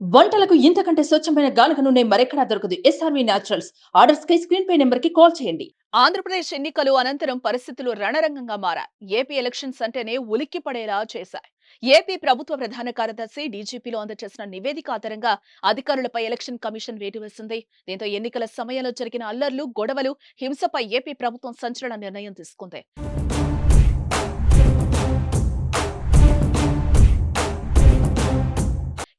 వంటలకు ఇంతకంటే స్వచ్ఛమైన గానుక నూనె మరెక్కడా దొరకదు. ఎస్ఆర్వి న్యాచురల్స్ ఆర్డర్స్ కై స్క్రీన్ పై నెంబర్కి కాల్ చేయండి. ఆంధ్రప్రదేశ్ ఎన్నికలు అనంతరం పరిస్థితులు రణరంగంగా మారాయి. ఏపీ ఎలక్షన్స్ అంటేనే ఉలిక్కి పడేలా చేశాయి. ఏపీ ప్రభుత్వ ప్రధాన కార్యదర్శి డీజీపీలో అందజేసిన నివేదిక ఆధారంగా అధికారులపై ఎలక్షన్ కమిషన్ వేటు వేసింది దీంతో ఎన్నికల సమయంలో జరిగిన అల్లర్లు గొడవలు హింసపై ఏపీ ప్రభుత్వం సంచలన నిర్ణయం తీసుకుంది.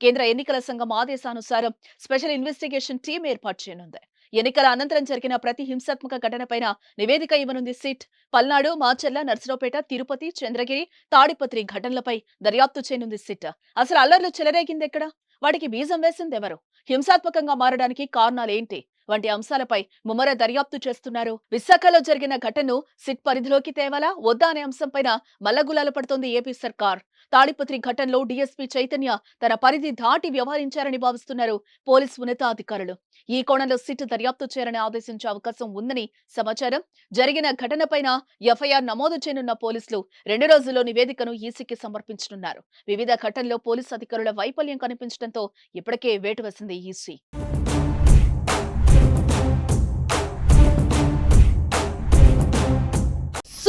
కేంద్ర ఎన్నికల సంఘం ఆదేశానుసారం స్పెషల్ ఇన్వెస్టిగేషన్ టీం ఏర్పాటు చేయనుంది. ఎన్నికల అనంతరం జరిగిన ప్రతి హింసాత్మక ఘటనపైన నివేదిక ఇవ్వనుంది సిట్. పల్నాడు మాచర్ల నర్సరావుపేట తిరుపతి చంద్రగిరి తాడిపత్రి ఘటనలపై దర్యాప్తు చేయనుంది సిట్. అసలు అల్లర్లు చెలరేగింది ఎక్కడ వాటికి బీజం వేసింది ఎవరు హింసాత్మకంగా మారడానికి కారణాలేంటి? వంటి అంశాలపై ముమ్మర దర్యాప్తు చేస్తున్నారు. విశాఖలో జరిగిన ఘటనను సిట్ పరిధిలోకి తేవాలా? వద్దా అనే అంశంపైన మల్లగులాలు పడుతోంది ఏపీ సర్కార్. తాడిపత్రి ఘటనలో డీఎస్పీ చైతన్య తన పరిధి దాటి వ్యవహరించారని భావిస్తున్నారు పోలీసు ఉన్నతాధికారులు. ఈ కోణంలో సిట్ దర్యాప్తు చేయాలని ఆదేశించే అవకాశం ఉందని సమాచారం. జరిగిన ఘటనపైన ఎఫ్ఐఆర్ నమోదు చేయనున్న పోలీసులు రెండు రోజుల్లో నివేదికను ఈసీకి సమర్పించనున్నారు. వివిధ ఘటనలో పోలీసు అధికారుల వైఫల్యం కనిపించడంతో ఇప్పటికే వేటు వేసింది ఈసీ.